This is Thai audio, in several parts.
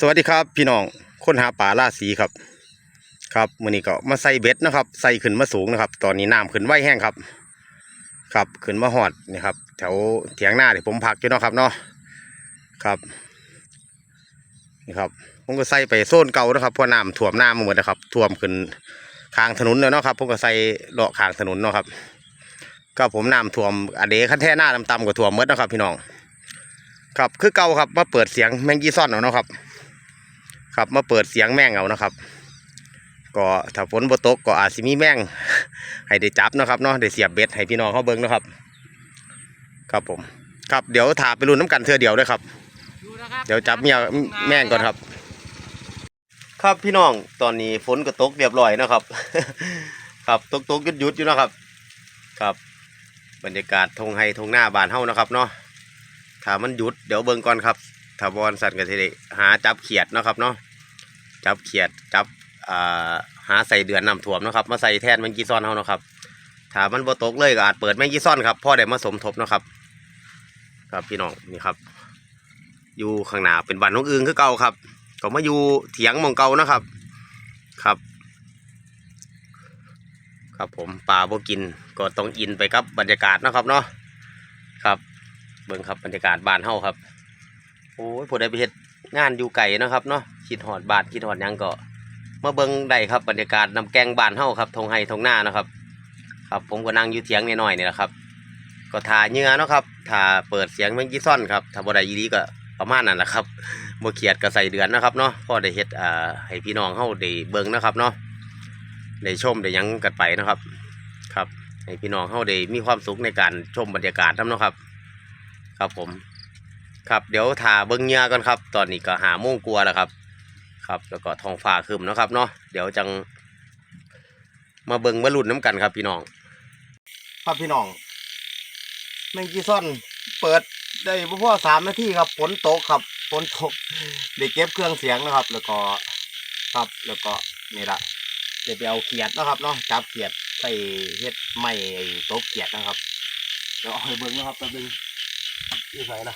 สวัสดีครับพี่น้องคนหาปลาล่าสีครับ ครับมือนี้ก็มาใส่เบ็ดนะครับ ใส่ขึ้นมาสูงนะครับ ตอนนี้น้ำขึ้นไวแห้งครับ ครับขึ้นมาหอดนี่ครับ แถวเถียงหน้าที่ผมพักอยู่เนาะครับเนาะครับนี่ครับ ผมก็ใส่ไปโซนเก่านะครับเพราะน้ำท่วมน้ำมาหมดนะครับท่วมขึ้นข้างถนนเลยเนาะครับ ผมก็ใส่เลาะข้างถนนเนาะครับ ก็ผมน้ำท่วมอเดคันแท่หน้าต่ำๆก็ท่วมหมดนะครับ พี่น้อง ครับคือเก่าครับมาเปิดเสียงแมงกี้ซ่อนเอาเนาะครับ ครับมาเปิดเสียงแมงเอานะครับ ก็ถ้าฝนบ่ตกก็อาจสิมีแมงให้ได้จับเนาะครับเนาะได้เสียบเบ็ดให้พี่น้องเขาเบิ่งเนาะครับ ครับผม ครับเดี๋ยวถาไปรุ่นน้ำกันเทื่อเดียวด้วยครับ เดี๋ยวจับเมียแม่งก่อนครับ ครับพี่น้องตอนนี้ฝนก็ตกเรียบร้อยนะครับ ครับตกตกหยุดหยุดๆอยู่เนาะครับ ครับ บรรยากาศทงไฮทงหน้าบานเฮานะครับเนาะถ้ามันหยุดเดี๋ยวเบิ่งก่อนครับถ้าบอลสัตว์ก็สิได้หาจับเขียดเนาะครับเนาะ จับเขียดจับหาใส่เดือนน้ำท่วมนะครับ มาใส่แทนแมงกีซอนเฮานะครับถ้ามันบ่ตกเลยก็อาจเปิดแมงกีซอนครับพ่อได้มาสมทบนะครับ ครับพี่น้องนี่ครับ อยู่ข้างหน้าเป็นบ้านน้องอึงคือเก่าครับ ก็มาอยู่เถียงมองเก่านะครับ ครับ ครับผมปลาบ่กินก็ต้องอินไปกับบรรยากาศนะครับเนาะครับเบิ่งครับบรรยากาศบ้านเฮาครับโอ้ยผู้ใดไปเฮ็ดงานอยู่ไก่นะครับเนาะ คิดหอดบาทคิดหอดยังก็มาเบิ่งได้ครับบรรยากาศนำแกงบานเฮาครับทงไห้ทงหน้านะครับ ครับผมก็นั่งอยู่เถียงน้อยนี่แหละครับ ก็ถ่าเหงื่อเนาะครับถ่าเปิดเสียงแมงกี้ซ่อนครับถ้าบ่ได้ยีดีก็ประมาณนั้นแหละครับบ่เขียดก็ใส่เดือนนะครับเนาะพอได้เฮ็ดอ่าให้พี่น้องเฮาได้เบิ่งนะครับเนาะได้ชมได้ยังกันไปนะครับครับ ให้พี่น้องเฮาได้มีความสุขในการชมบรรยากาศนํเนาะครับ ครับผม ครับเดี๋ยวถ่าเบิ้งเงื่อก่อนครับ ตอนนี้ก็หาโมงกลัวแล้วครับ ครับ แล้วก็ทองฟ้าครึมนะครับเนาะเดี๋ยวจัง มาเบิ้งมาลุ้นน้ำกันครับพี่น้อง ครับพี่น้องแมงจีซ่อนเปิดได้บ่พอสามนาทีครับฝนตกครับฝนตกได้เก็บเครื่องเสียงนะครับ แล้วก็ครับแล้วก็นี่ละเดี๋ยวไปเอาเขียดนะครับเนาะจับเขียดใส่เฮ็ดไม้ไอ้ตเขียดนะครับเดี๋ยวเอาไปเบิ้งนะครับแป๊บนึงนี่ใส่ละ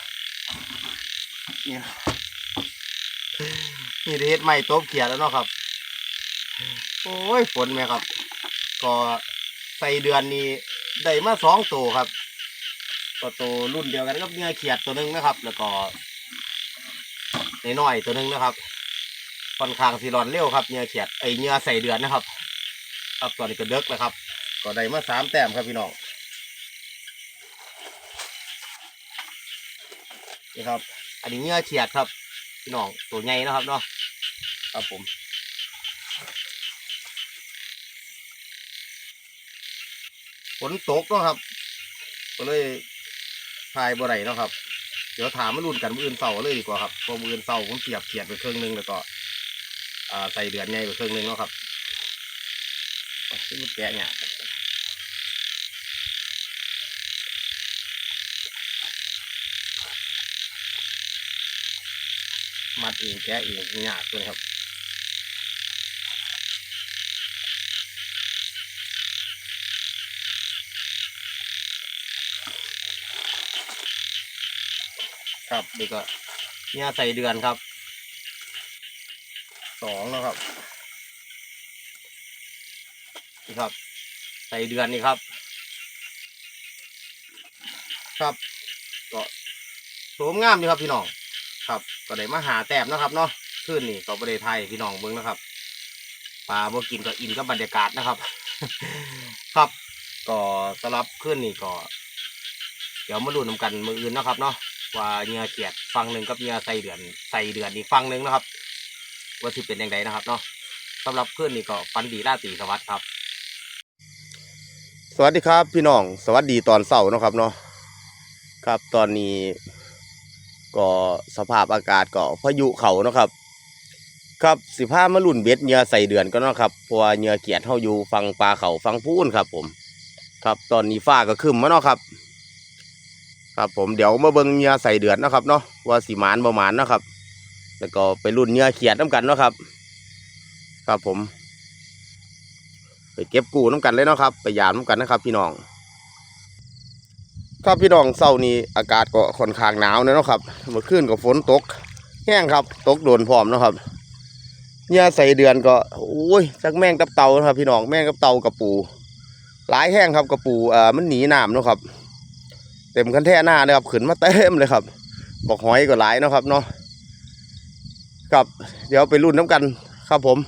นี่นะ นี่เฮ็ดไม้ตบเขียดแล้วเนาะครับ โอ้ยฝนไหมครับ ก็ใส่เดือนนี้ได้มาสองตัวครับก็ตัวรุ่นเดียวกันกับเนื้อเขียดตัวหนึงนะครับ แล้วก็ในน้อยตัวหนึงนะครับค่อนข้างสีร้อนเร็วครับเนื้อเขียดไอเนื้อใส่เดือนนะครับ ครับตอนนี้ก็เด็กแล้วครับ ก็ได้มาสามแต้มครับพี่น้องนี่ครับ อันนี้เนื้อเขียดครับ พี่น้องตัวใหญ่นะครับเนาะครับผมฝนตกเนาะครับ ก็เลยทายบ่ได้เนาะครับ เดี๋ยวถามมารุ่นกันมืออื่นเสาเลยดีกว่าครับพอมืออื่นเสาผมเสียบเขียดไปเครื่องหนึงแล้วก็อ่าใส่เดือนใหญ่ไปเครื่องหนึงเนาะครับซึ่งมันแกะเนี่ย มัดเองแกะเองยากเลยครับครับนี่ก็เนี่ยใส่เดือนครับ สองแล้วครับ นี่ครับ ใส่เดือนนี่ครับ ครับ ก็สวมงามดีครับพี่น้อง ครับก็ได้มาหาแต้มนะครับเนาะขึ้นนี่ก็ประเทศไทยพี่น้องเบิ้งนะครับปลาบ่กินก็อินกับบรรยากาศนะครับ ครับก็สำหรับขึ้นนี่ก็ เดี๋ยวมาดูน้ำกันมืออื่นนะครับ เนาะว่าเหงื่อเกียดฟังหนึ่งกับเหงื่อใส่เดือนใส่เดือนอีกฟังหนึ่งนะครับ ว่าสิเป็นยังไงนะครับเนาะสำหรับเพื่อนนี่ก็ฟันดีราตีสวัสดิ์ครับ สวัสดีครับ พี่น้องสวัสดีตอนเสาร์นะครับเนาะครับตอนนี้ ก็สภาพอากาศก็พายุเขานะครับ ครับสิพามาลุ่นเบ็ดเหงื่อใส่เดือนก็นะครับเพราะว่าเหงื่อเกียดเฮาอยู่ฟังปลาเขาฟังพูนครับ ผม ครับตอนนี้ฟ้าก็ครึ้มมาเนาะครับ ครับผมเดี๋ยวมาเบิ่งเหงื่อใส่เดือนนะครับเนาะว่าสีมานบ่หมานเนะครับ แล้วก็ไปรุ่นเหงื่อเขียดน้ำกันเนาะครับ ครับผม ไปเก็บกูน้ำกันเลยเนาะครับไปยามน้ำกันนะครับ พี่น้อง ครับพี่น้องเศร้านี้อากาศก็ค่อนข้างหนาวเนาะครับเมื่อคืนก็ฝนตก แห้งครับ ตกโดนพร้อมนะครับเนี่ยใส่เดือนก็โอ้ยจักแม่งกับเต่าครับ พี่น้องแม่งกับเต่ากับปู หลายแห้งครับกับปูเอ่อมันหนีน้ำเนาะครับ เต็มคันแท่หน้าเลยครับขึ้นมาเต็มเลยครับ บอกหอยก็หลายเนาะครับเนาะครับเดี๋ยวไปรุ่นน้ำกันครับผม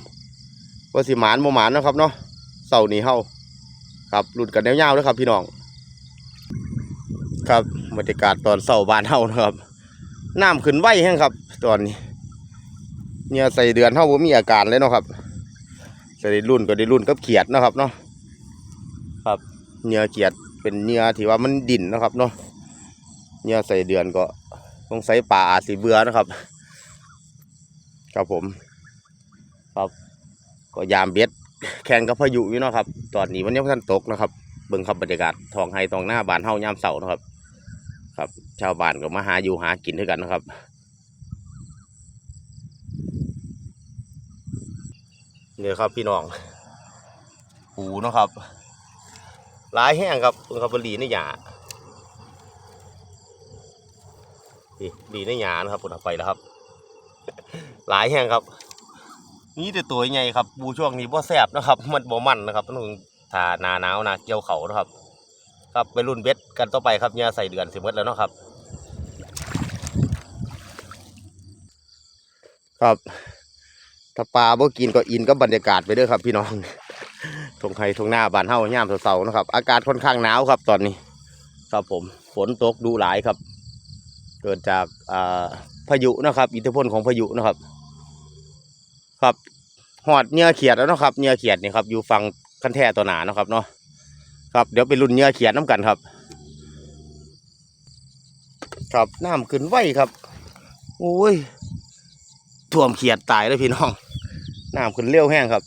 ว่าสิหมานบ่หมานนะครับเนาะเสาร์นี้เฮาครับรุ่นกันยาวๆเลยครับพี่น้อง ครับบรรยากาศตอนเสาบานเฮานะครับน้ำขึ้นไหวแห้งครับ ตอนนี้เนี่ยใส่เดือนเฮาบ่มีอาการเลยเนาะครับใส่รุ่นก็ได้รุ่นกับเขียดนะครับเนาะครับเนื้อเขียดเป็นเนื้อที่ว่ามันดิ่นนะครับเนาะเนื้อใส่เดือนก็สงใสัยป่าอาสิเบือนะครับ ครับผม ครับก็ยามเบ็ดแข่งกับพายุอยู่เนาะครับ ตอนนี้มันยังบ่ทันตกนะครับ เบิ่งครับบรรยากาศทองไฮทองหน้าบานเฮายามเสาร์นะครับ ครับ ชาวบ้านก็มาหาอยู่หากินด้วยกันนะครับ เนี่ยครับพี่น้องปูนะครับหลายแห้งครับเบิ่งครับบรีในหยานี่ดีในหยานะครับผมเอาไปแล้วครับ หลายแห้งครับ นี่แต่ตัวใหญ่ครับปูช่วงนี้บ่แสบนะครับ มันบ่มันนะครับต้องถ้าหนาหนาวนาเกี่ยวเขานะครับ ครับไปรุ่นเบ็ดกันต่อไปครับเนี่ยใส่เดือนสิมดแล้วเนาะครับ ครับถ้าปลาบ่กินก็อินกับบรรยากาศไปเด้อครับ พี่น้องทงไห้ทงหน้าบานเฮาย่ามเสาๆนะครับ อากาศค่อนข้างหนาวครับตอนนี้ ครับผมฝนตกดูหลายครับ เกิดจากาพายุนะครับ อิทธิพลของพายุนะครับ ครับหอดเหงื่อเขียดแล้วเนาะครับเหงื่อเขียดนี่ครับอยู่ฝั่งคันแท่ตัวหนาเนาะครับเนาะ ครับเดี๋ยวไปรุ่นเหงื่อเขียดน้ำกันครับ ครับน้ำขึ้นไวครับโอ้ยท่วมเขียดตายเลยพี่น้องน้ำขึ้นเร็วแห้งครับ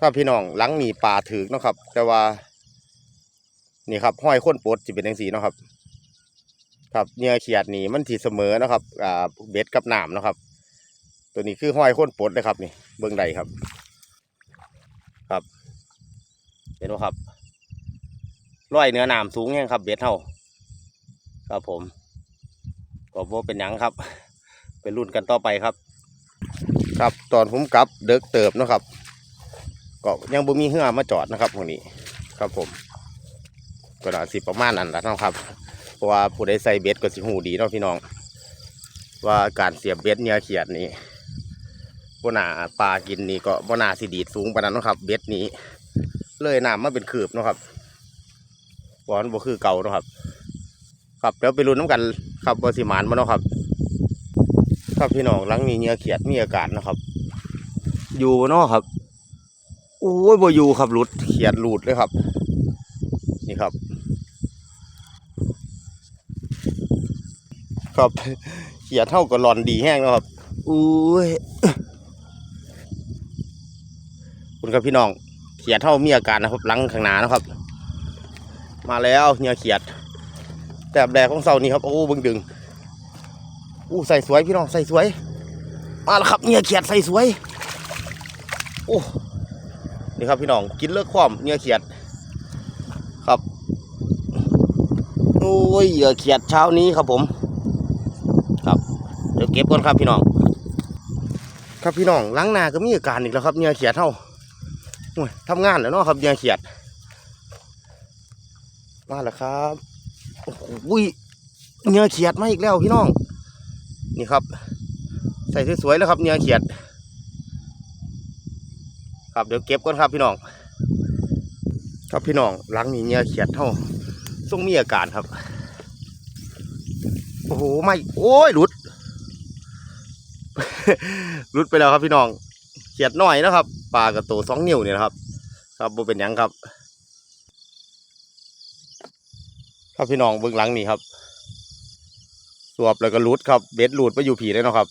ครับพี่น้องหลังมีป่าถือนะครับ แต่ว่า นี่ครับห้อยข้นปดจะเป็นจังสีนะครับ ครับเหงื่อเขียดนี่มันที่เสมอนะครับอ่าเบ็ดกับน้ำนะครับ ตัวนี้คือห้อยข้นปดเลยครับ นี่เบื้องใดครับ ครับ เห็นไหมครับร้อยเนื้อหนามสูงแห้งครับ เบ็ดเท่าครับผมก็บ่เป็นหยังครับไปรุ่นกันต่อไปครับ ครับตอนผมกลับเด็กเติบนะครับ ก็ยังบ่มีเหือมาจอดนะครับตรงนี้ ครับผม ก็น่าสิประมาณนั้นแหละนะครับ เพราะว่าผู้ใดใส่เบ็ดก็สิหูดีเนาะพี่น้อง ว่าการเสียบเบ็ดเนี่ยเขียดนี่บ่น่าปลากินนี่ก็บ่น่าสิดีดสูงปานนั้นนะครับ เบ็ดนี้ เลยน้ำมาเป็นคืบนะครับบอนบ่คือเก่านะครับ ครับเดี๋ยวไปลุ้นน้ำกันครับว่าสิหมานบ่เนาะครับ ครับพี่น้องหลังนี้เหงื่อเขียดมีอาการนะครับ อยู่เนาะครับโอ้ยบ่อยู่ครับหลุดเขียดหลุดเลยครับ นี่ครับ ครับเขียดเท่ากับหลอนดีแห้งนะครับอุ้ยคุณครับพี่น้อง ขียดเท่ามีอาการนะครับหลังข้างหน้านะครับ มาแล้วเหงื่อเขียด แต่แดกของเสานี่ครับโอ้บึงดึงอู้ใส่สวยพี่น้องใส่สวย มาแล้วครับเหงื่อเขียดใส่สวยโอ้นี่ครับพี่น้องกินเลิกความเหงื่อเขียด ครับโอ้ยเหงื่อเขียดเช้านี้ครับผม ครับเดี๋ยวเก็บก่อนครับพี่น้อง ครับพี่น้องล้างหน้าก็มีอาการอีกแล้วครับเหงื่อเขียดเท่า โอ้ยทำงานแล้วเนาะครับเหงื่อเขียด มาแล้วครับโอ้โหเหงื่อเขียดมาอีกแล้วพี่น้อง นี่ครับ ใส่สวยๆแล้วครับเหงื่อเขียด ครับเดี๋ยวเก็บก่อนครับพี่น้อง ครับพี่น้องหลังนี้เหงื่อเขียดเท่าต้องมีอาการครับ โอ้โหไม่โอ้ยหลุดหลุดไปแล้วครับพี่น้อง เขียดน้อยนะครับปลากระโตสองนิ้วเนี่ยนะครับ ครับบ่เป็นหยังครับ ครับพี่น้องเบื้องหลังนี่ครับ สวบแล้วก็หลุดครับ เบ็ดหลุดไปอยู่ผีเลยเนะครับ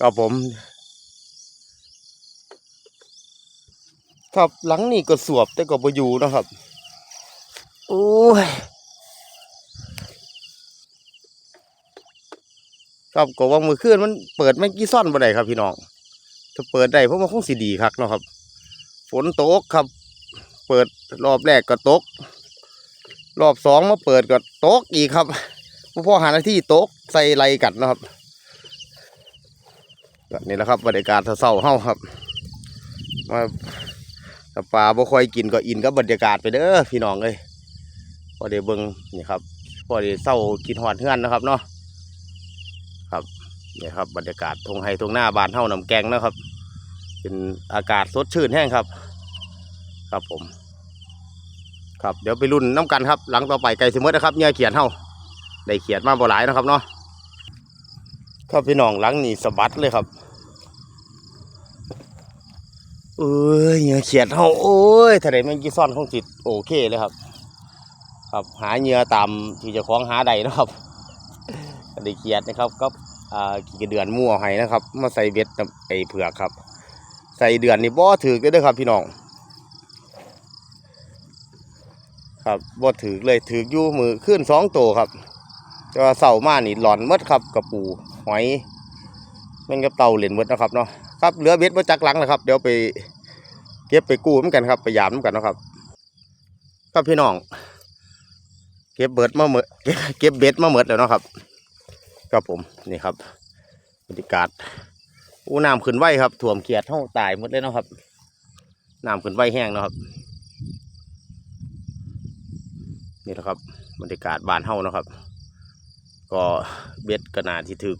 ครับผม ครับหลังนี่ก็สวบแต่ก็บ่อยู่นะครับ โอ้ย ครับก็ว่ามือคืนมันเปิดไม่กี่ซ่อนบ่ได้ครับพี่น้องถ้าเปิดได้เพราะมันคงสิดีครับเนาะครับ ฝนตกครับ เปิดรอบแรกก็ตก รอบสองมาเปิดก็ตกอีกครับวพ่อหาหน้าที่โต๊ะใส่ไรกัดนะครับนี่แหละครับบรรยากาศเศร้าเฮาครับมาถ้าปลาบ่ค่อยกินก็อินกับบรรยากาศไปเด้อพี่น้องเอ้ยพอได้เบิ่งนี่ครับพอได้เศร้ากินหอดเฮือนนะครับเนาะ นี่ครับบรรยากาศทงไฮทงหน้าบานเฮาน้ำแกงนะครับ เป็นอากาศสดชื่นแห้งครับ ครับผม ครับเดี๋ยวไปรุ่นน้ำกันครับ หลังต่อไปไก่สมมตินะครับเนี่ยเขียนเฮาได้เขียนมาบ่หลายนะครับเนาะครับพี่น้องหลังนี่สะบัดเลยครับเอ้ยเหยื่อเขียดเฮาโอ้ยถ้าได้แมงกีซ่อนของจิตโอเคเลยครับ ครับหาเหยื่อตามที่จะคล้องหาใดนะครับก็ได้เขียดนะครับก็ กี่เดือนมั่วให้นะครับ มาใส่เบ็ดไอเผือกครับ ใส่เดือนนี่บ่ถือกันเด้ครับ พี่น้องครับบ่ถือเลยถืออยู่มือขึ้นสองโตวครับแต่ว่าเสามานี่หลอนมดครับกระปูหอยแม่งกับเต่าเหรียญมดนะครับเนาะครับเหลือเบ็ดมาจักหลังนะครับ เดี๋ยวไปเก็บไปกู้เหมือนกันครับไปยามเหมือนกันนะครับครับพี่น้อง เก็บเบิดมาเมดเก็บเก็บเบ็ดมาเมดแล้วนะครับ ครับผมนี่ครับบรรยากาศอู้น้ำขึ้นไวครับถ่วมเขียดเท่าตายหมดเลยเนาะครับน้ำขึ้นไวแห้งเนาะครับ นี่แหละครับบรรยากาศบานเฮานะครับ ก็เบ็ดกระนาที่ถึก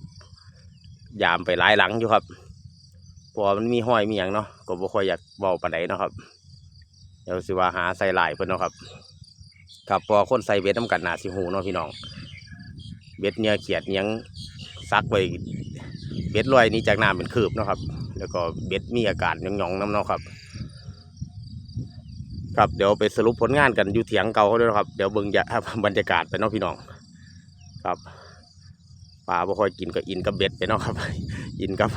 ยามไปหลายหลังอยู่ครับพอมันมีห้อยมีอย่างเนาะก็บ่ค่อยอยากเบาปานใดเนาะครับเดี๋ยวสิว่าหาใส่ลายเพิ่นเนาะครับครับพอคนใส่เบ็ดน้ำกันนาสิหูเนาะพี่น้อง เบ็ดเนี่ยเขียดเนียงซักไว้เบ็ดลอยนี้จากน้ำเป็นคืบนะครับ แล้วก็เบ็ดมีอาการหยองๆน้ำเนาะครับ ครับเดี๋ยวไปสรุปผลงานกันอยู่เถียงเก่าเขาด้วยนะครับ เดี๋ยวเบิ่งจะบรรยากาศไปเนาะพี่น้อง ครับปลาบ่ค่อยกินก็อินกับเบ็ดไปเนาะครับ อินกับ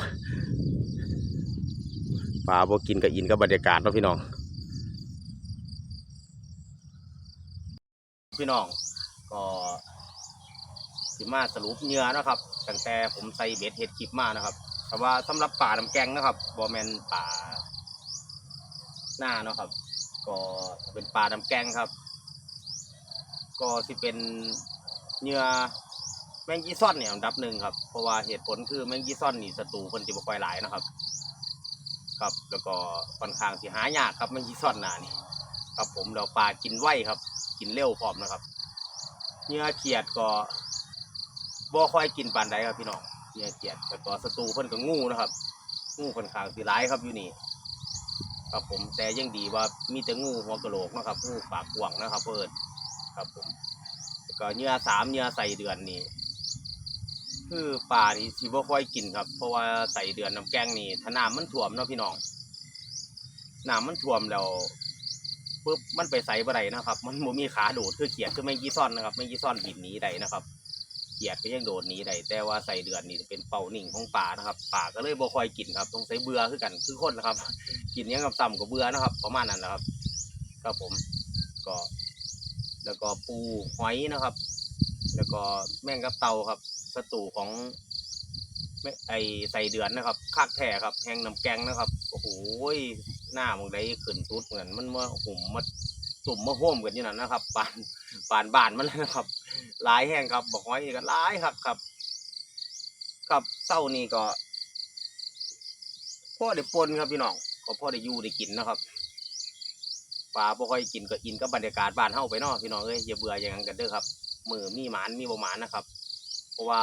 ปลาบ่กินก็อินกับบรรยากาศเนาะพี่น้อง พี่น้องก็ สิมาสรุปเนื้อนะครับตั้งแต่ผมใส่เบ็ดเห็ดคลิปมานะครับแต่ว่าสำหรับป่าน้ำแกงนะครับบ่แมนป่าหน้านะครับ ก็เป็นปลาน้ำแกงครับ ก็ที่เป็นเหยื่อแมงยีซ่อนเนี่ยอันดับหนึ่งครับเพราะว่าเหตุผลคือแมงยีซ่อนนี่ศัตรูเพิ่นสิบ่ค่อยหลายนะครับ ครับแล้วก็ค่อนข้างสิหายากครับแมงยีซ่อนหนานี่ครับผมแล้วปลากินไวครับ กินเร็วพร้อมนะครับเหยื่อเขียดก็ บ่ค่อยกินปานใดครับพี่น้องเหยื่อเขียดแต่ก็ศัตรูเพิ่นก็งูนะครับ งูค่อนข้างสิหลายครับอยู่นี่ครับผมแต่ยังดีว่ามีแต่งูหัวกระโหลกนะครับงูปากกว่างนะครับ เพิ่นครับผมแล้วก็เหยื่อสามเหยื่อใส่เดือนนี่คือป่านี่สิบ่ค่อยกินครับ เพราะว่าใส่เดือนน้ำแกงนี่ถ้าน้ำมันท่วมเนาะพี่น้องน้ำมันท่วมแล้วปุ๊บมันไปใส่บ่ได้นะครับ มันบ่มีขาโดดคือเขียดคือไม่กี่ซ่อนนะครับ ไม่กี่ซ่อนบินหนีได้นะครับ เขียดก็ยังโดดหนีได้แต่ว่าใส่เดือนนี่เป็นเป่านิ่งของป่านะครับป่าก็เลยบ่คอยกินครับต้องใส่เบื่อคือกันคือคนนะครับ กินยังกับต่ำกับเบื่อนะครับ ประมาณนั้นนะครับครับผมก็แล้วก็ปูหอยนะครับ แล้วก็แม่งกับเตาครับศัตรูของไอใส่เดือนนะครับคากแท้ครับแห้งน้ำแกงนะครับโอ้โหหน้ามึงได้ขึ้นสุดเหมือนมันมาหุ่มมา สุ่มมาห่วมกันอยู่นั่นนะครับปานปานบานมันเลยนะครับหลายแห้งครับบอกหอยกันหลายครับครับ ครับเต้านี่ก็พ่อได้ปนครับพี่น้องก็พ่อได้อยู่ได้กินนะครับปลาบ่ค่อยกินก็อินกับบรรยากาศบ้านเฮาไปเนาะพี่น้องเอ้ยอย่าเบื่ออย่างนั้นกันเด้อครับมือมีหมานมีบ่หมานนะครับ เพราะว่า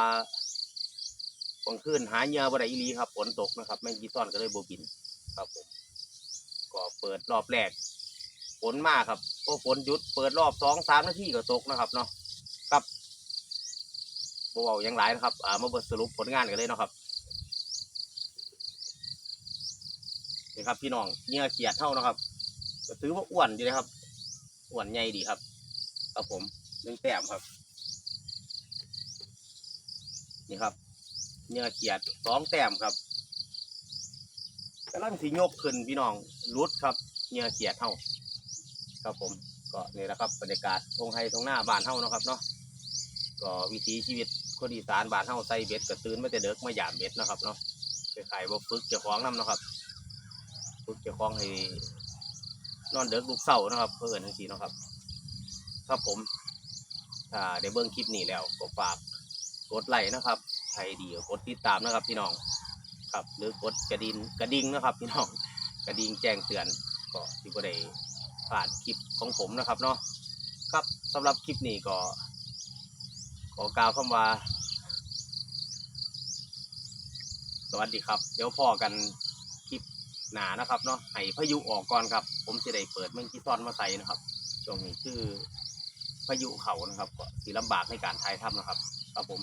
บางคืนหาเหยื่อบ่ได้อีหลีครับฝนตกนะครับแม่งกีต้อนก็เลยบ่บิน ครับผมก็เปิดรอบแรก ฝนมากครับพอฝนหยุดเปิดรอบสองสามนาทีก็ตกนะครับเนาะครับบ่เว้าหยังหลายนะครับอ่ามาบิดสรุปผลงานกันเลยเนาะครับนี่ครับ พี่น้องเหงื่อเขียดเท่านะครับก็ถือว่าอ้วนดีนะครับอ้วนใหญ่ดีครับครับผมหนึ่งแต้มครับ นี่ครับเหงื่อเขียดสองแต้มครับกำลังสียกขึ้นพี่น้องรุดครับเหงื่อเขียดเท่า ครับผมก็นี่แหละครับบรรยากาศทงไฮทงหน้าบ้านเท่านะครับเนาะก็วิถีชีวิตคนอีสานบ้านเท่าใส่เบ็ดก็ตื่นมาแต่เด็กมาหยามเบ็ดนะครับเนาะคล้ายๆว่าฝึกเจ้าของนำนะครับ ฝึกเจ้าของให้นอนเด็กลูกเศร้านะครับเพื่อนทั้งสี่นะครับ ครับผมถ้าได้เบิ่งคลิปนี้แล้วก็ฝากกดไลค์นะครับใครดีก็กดติดตามนะครับพี่น้องครับ หรือกดกระดิ่งกระดิ่งนะครับ พี่น้องกระดิ่งแจ้งเตือนก็ที่บ่ได้ พลาดคลิปของผมนะครับเนาะครับสำหรับคลิปนี้ก็ ขอกล่าวคำว่า สวัสดีครับ เดี๋ยวพอกันคลิปหนานะครับเนาะให้พายุออกก่อนครับ ผมจะได้เปิดเมื่อกี้ตอนมาใส่นะครับช่วงนี้คือพายุเขานะครับก็สีลำบากในการถ่ายทำนะครับครับผม